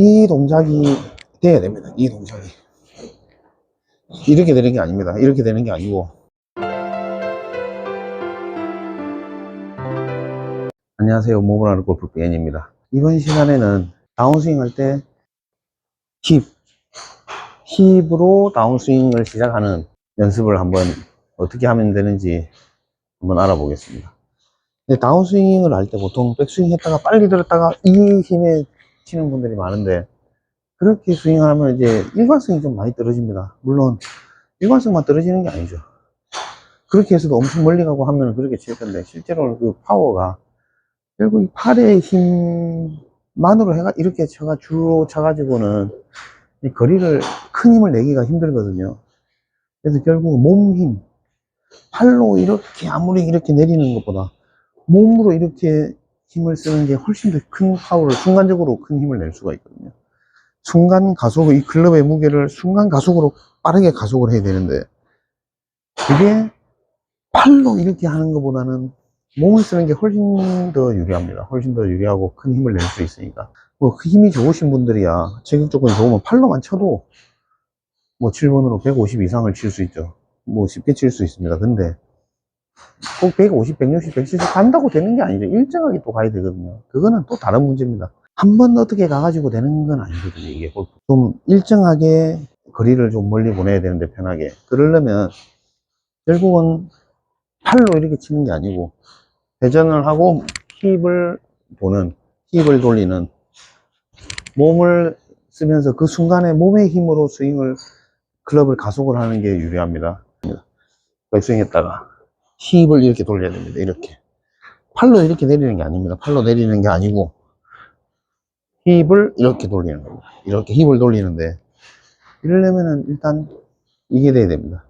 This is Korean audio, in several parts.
이 동작이 돼야 됩니다. 이 동작이. 이렇게 되는 게 아닙니다. 이렇게 되는 게 아니고. 안녕하세요. 하는 골프 BN입니다. 이번 시간에는 다운스윙 할 때 힙, 힙으로 다운스윙을 시작하는 연습을 한번 어떻게 하면 되는지 한번 알아보겠습니다. 근데 다운스윙을 할 때 보통 백스윙 했다가 빨리 들었다가 이 힘에 치는 분들이 많은데 그렇게 스윙하면 이제 일관성이 좀 많이 떨어집니다. 물론 일관성만 떨어지는 게 아니죠. 그렇게 해서도 엄청 멀리 가고 하면 그렇게 칠 텐데 실제로 그 파워가 결국 이 팔의 힘만으로 해가 이렇게 쳐가 주로 쳐가지고는 이 거리를 큰 힘을 내기가 힘들거든요. 그래서 결국 몸 힘, 팔로 이렇게 아무리 이렇게 내리는 것보다 몸으로 이렇게 힘을 쓰는 게 훨씬 더 큰 파워를 순간적으로 큰 힘을 낼 수가 있거든요. 순간 가속, 이 클럽의 무게를 순간 가속으로 빠르게 가속을 해야 되는데 그게 팔로 이렇게 하는 것보다는 몸을 쓰는 게 훨씬 더 유리합니다. 훨씬 더 유리하고 큰 힘을 낼 수 있으니까. 뭐, 그 힘이 좋으신 분들이야, 체격 조건이 좋으면 팔로만 쳐도, 뭐, 7번으로 150 이상을 칠 수 있죠. 뭐, 쉽게 칠 수 있습니다. 근데, 꼭 150, 160, 170 간다고 되는 게 아니죠. 일정하게 또 가야 되거든요. 그거는 또 다른 문제입니다. 한 번 어떻게 가가지고 되는 건 아니거든요, 이게 골프. 좀 일정하게 거리를 좀 멀리 보내야 되는데, 편하게. 그러려면, 결국은 팔로 이렇게 치는 게 아니고, 회전을 하고 힙을 보는, 힙을 돌리는, 몸을 쓰면서 그 순간에 몸의 힘으로 스윙을, 클럽을 가속을 하는 게 유리합니다. 백스윙 했다가 힙을 이렇게 돌려야 됩니다. 이렇게. 팔로 이렇게 내리는 게 아닙니다. 팔로 내리는 게 아니고, 힙을 이렇게 돌리는 겁니다. 이렇게 힙을 돌리는데, 이러려면은 일단 이게 돼야 됩니다.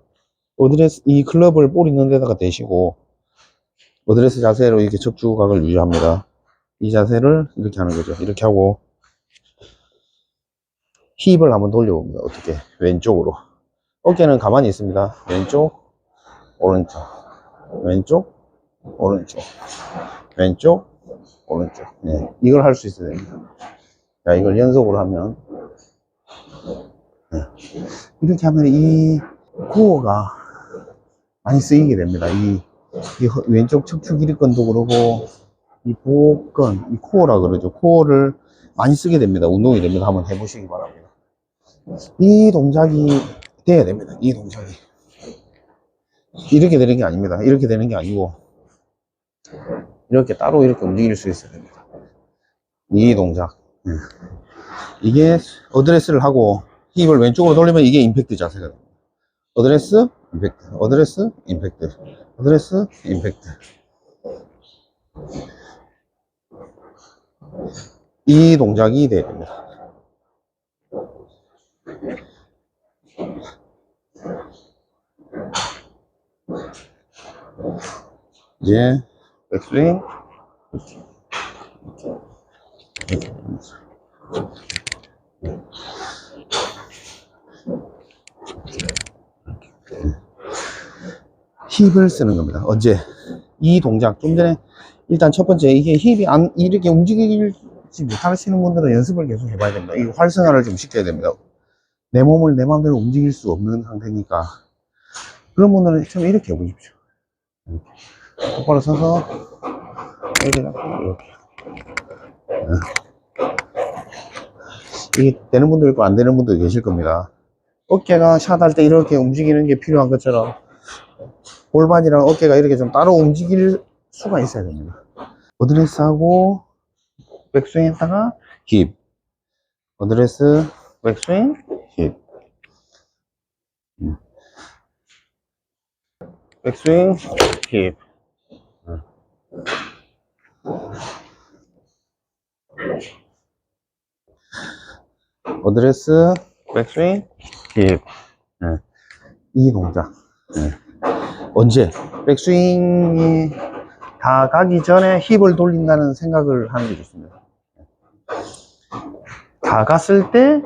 어드레스, 이 클럽을 볼 있는 데다가 대시고, 어드레스 자세로 이렇게 척추각을 유지합니다. 이 자세를 이렇게 하는 거죠. 이렇게 하고, 힙을 한번 돌려봅니다. 어떻게? 왼쪽으로. 어깨는 가만히 있습니다. 왼쪽, 오른쪽, 왼쪽, 오른쪽, 왼쪽, 오른쪽. 네, 이걸 할 수 있어야 됩니다. 자, 이걸 연속으로 하면, 네. 이렇게 하면 이 코어가 많이 쓰이게 됩니다. 이, 이 허- 왼쪽 척추 길이건도 그러고, 이 복근, 이 코어라 그러죠. 코어를 많이 쓰게 됩니다. 운동이 됩니다. 한번 해보시기 바랍니다. 이 동작이 돼야 됩니다. 이 동작이. 이렇게 되는 게 아닙니다. 이렇게 되는 게 아니고, 이렇게 따로 이렇게 움직일 수 있어야 됩니다. 이 동작. 예. 이게 어드레스를 하고 힙을 왼쪽으로 돌리면 이게 임팩트 자세가 됩니다. 어드레스, 임팩트, 어드레스, 임팩트, 어드레스, 임팩트. 이 동작이 돼야 됩니다. 이제 백스윙 이렇게. 힙을 쓰는 겁니다. 언제? 이 동작. 좀 전에 일단 첫 번째 이게 힙이 안 이렇게 움직이지 못하시는 분들은 연습을 계속 해봐야 됩니다. 이 활성화를 좀 시켜야 됩니다. 내 몸을 내 마음대로 움직일 수 없는 상태니까 그런 분들은 처음 이렇게 해보십시오. 이렇게. 똑바로 서서 이렇게 잡고 이렇게. 어. 이게 되는 분도 있고 안 되는 분도 계실 겁니다. 어깨가 샷할 때 이렇게 움직이는 게 필요한 것처럼 골반이랑 어깨가 이렇게 좀 따로 움직일 수가 있어야 됩니다. 어드레스 하고 백스윙 했다가 힙. 어드레스, 백스윙, 힙. 음. 백스윙, 힙. 음. 어드레스, 백스윙, 힙. 네. 이 동작. 네. 언제? 백스윙이 다 가기 전에 힙을 돌린다는 생각을 하는 게 좋습니다. 다 갔을 때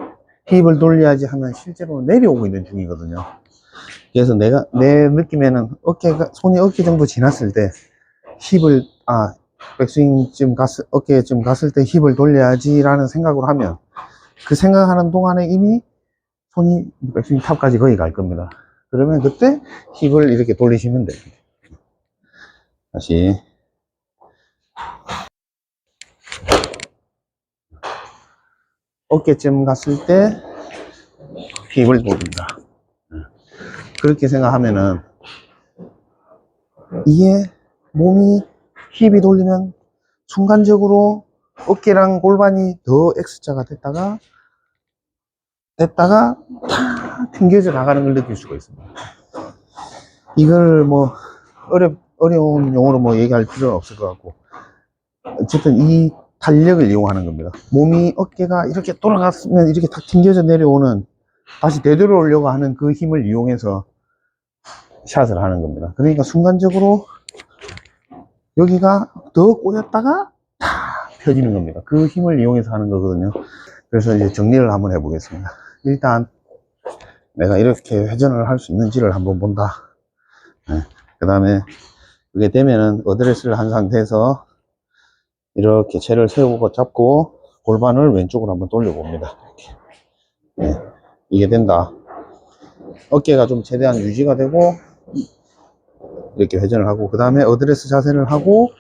힙을 돌려야지 하면 실제로 내려오고 있는 중이거든요. 그래서 내가, 내 느낌에는 어깨가, 손이 어깨 정도 지났을 때 힙을, 아, 백스윙쯤 갔을, 어깨쯤 갔을 때 힙을 돌려야지라는 생각으로 하면 그 생각하는 동안에 이미 손이 백스윙 탑까지 거의 갈 겁니다. 그러면 그때 힙을 이렇게 돌리시면 됩니다. 다시. 어깨쯤 갔을 때 힙을 돌린다. 그렇게 생각하면은 이게 몸이 힙이 돌리면 순간적으로 어깨랑 골반이 더 X자가 됐다가 됐다가 탁 튕겨져 나가는 걸 느낄 수가 있습니다. 이걸 뭐 어렵 어려운 용어로 뭐 얘기할 필요는 없을 것 같고 어쨌든 이 탄력을 이용하는 겁니다. 몸이 어깨가 이렇게 돌아갔으면 이렇게 탁 튕겨져 내려오는 다시 되돌아오려고 하는 그 힘을 이용해서 샷을 하는 겁니다. 그러니까 순간적으로 여기가 더 꼬였다가 탁 펴지는 겁니다. 그 힘을 이용해서 하는 거거든요. 그래서 이제 정리를 한번 해보겠습니다. 일단 내가 이렇게 회전을 할 수 있는지를 한번 본다. 그 다음에 그게 되면은 어드레스를 한 상태에서 이렇게 채를 세우고 잡고 골반을 왼쪽으로 한번 돌려봅니다. 네, 이게 된다. 어깨가 좀 최대한 유지가 되고 이렇게 회전을 하고 그 다음에 어드레스 자세를 하고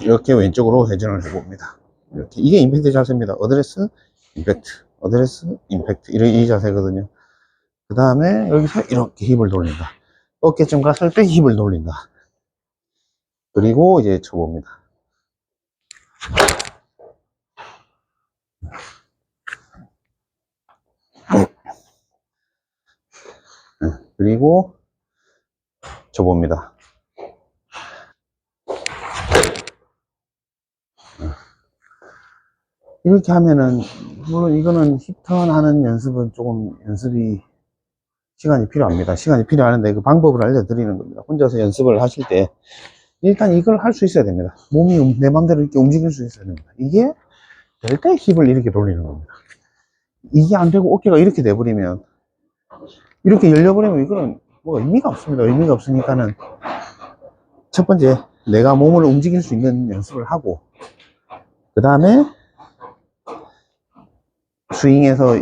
이렇게 왼쪽으로 회전을 해봅니다. 이렇게 이게 임팩트 자세입니다. 어드레스, 임팩트, 어드레스, 임팩트 이런 이 자세거든요. 그 다음에 여기서 이렇게 힙을 돌린다. 어깨쯤 갔을 때 힙을 돌린다. 그리고 이제 쳐봅니다. 그리고 쳐봅니다. 이렇게 하면은 물론 이거는 힙턴 하는 연습은 조금 연습이 시간이 필요합니다. 시간이 필요하는데 그 방법을 알려드리는 겁니다. 혼자서 연습을 하실 때 일단 이걸 할 수 있어야 됩니다. 몸이 움- 내 맘대로 이렇게 움직일 수 있어야 됩니다. 이게 될 때 힙을 이렇게 돌리는 겁니다. 이게 안 되고 어깨가 이렇게 돼버리면 이렇게 열려버리면 이거는 뭐 의미가 없습니다. 의미가 없으니까는 첫 번째 내가 몸을 움직일 수 있는 연습을 하고 그 다음에 스윙에서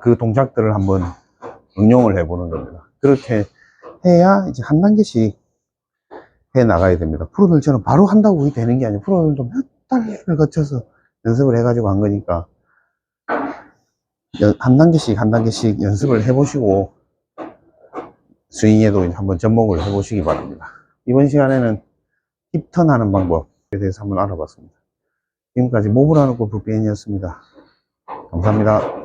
그 동작들을 한번 응용을 해보는 겁니다. 그렇게 해야 이제 한 단계씩 해 나가야 됩니다. 프로들처럼 바로 한다고 되는 게 아니고 프로들도 몇 달을 거쳐서 연습을 해가지고 한 거니까 연- 한 단계씩 한 단계씩 연습을 해보시고 스윙에도 한번 접목을 해보시기 바랍니다. 이번 시간에는 힙턴 하는 방법에 대해서 한번 알아봤습니다. 지금까지 하는 골프 비엔이었습니다. 감사합니다.